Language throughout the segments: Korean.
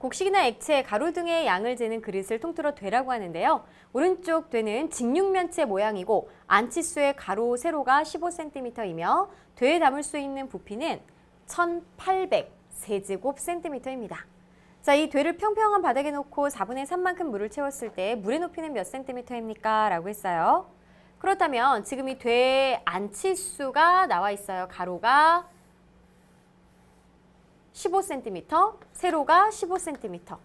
곡식이나 액체, 가루 등의 양을 재는 그릇을 통틀어 되라고 하는데요. 오른쪽 되는 직육면체 모양이고 안치수의 가로, 세로가 15cm이며 되에 담을 수 있는 부피는 1800 세제곱센티미터입니다. 자, 이 되를 평평한 바닥에 놓고 4분의 3만큼 물을 채웠을 때 물의 높이는 몇 센티미터입니까? 라고 했어요. 그렇다면 지금 이 되의 안치수가 나와 있어요. 가로가 15cm, 세로가 15cm.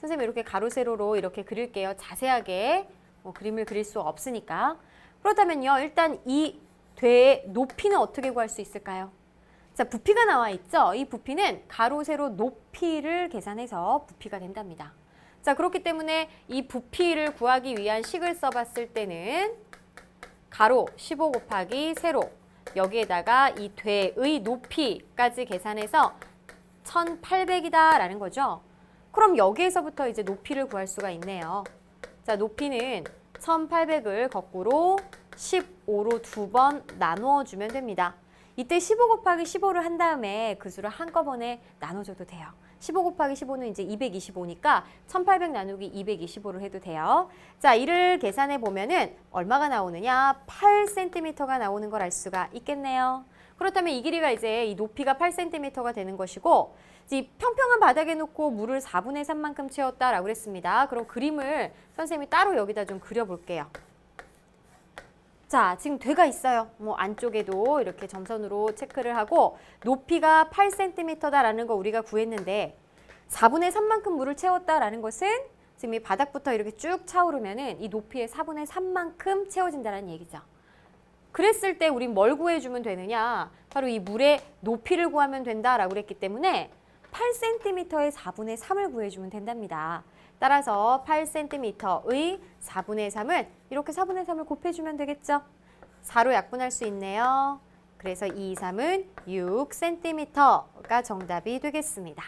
선생님 이렇게 가로 세로로 이렇게 그릴게요. 자세하게 뭐 그림을 그릴 수 없으니까. 그렇다면요. 일단 이 되의 높이는 어떻게 구할 수 있을까요? 자, 부피가 나와 있죠? 이 부피는 가로 세로 높이를 계산해서 부피가 된답니다. 자, 그렇기 때문에 이 부피를 구하기 위한 식을 써봤을 때는 가로 15 곱하기 세로 여기에다가 이 되의 높이까지 계산해서 1800이다 라는 거죠. 그럼 여기에서부터 이제 높이를 구할 수가 있네요. 자, 높이는 1800을 거꾸로 15로 두 번 나누어 주면 됩니다. 이때 15 곱하기 15를 한 다음에 그 수를 한꺼번에 나눠줘도 돼요. 15 곱하기 15는 이제 225니까 1800 나누기 225를 해도 돼요. 자, 이를 계산해 보면은 얼마가 나오느냐? 8cm가 나오는 걸 알 수가 있겠네요. 그렇다면 이 길이가 이제 이 높이가 8cm가 되는 것이고 이 평평한 바닥에 놓고 물을 4분의 3만큼 채웠다라고 했습니다. 그럼 그림을 선생님이 따로 여기다 좀 그려볼게요. 자, 지금 되가 있어요. 뭐 안쪽에도 이렇게 점선으로 체크를 하고 높이가 8cm다라는 거 우리가 구했는데 4분의 3만큼 물을 채웠다라는 것은 지금 이 바닥부터 이렇게 쭉 차오르면은 이 높이의 4분의 3만큼 채워진다는 얘기죠. 그랬을 때 우린 뭘 구해주면 되느냐? 바로 이 물의 높이를 구하면 된다라고 그랬기 때문에 8cm의 4분의 3을 구해주면 된답니다. 따라서 8cm의 4분의 3은 이렇게 4분의 3을 곱해주면 되겠죠? 4로 약분할 수 있네요. 그래서 2, 3은 6cm가 정답이 되겠습니다.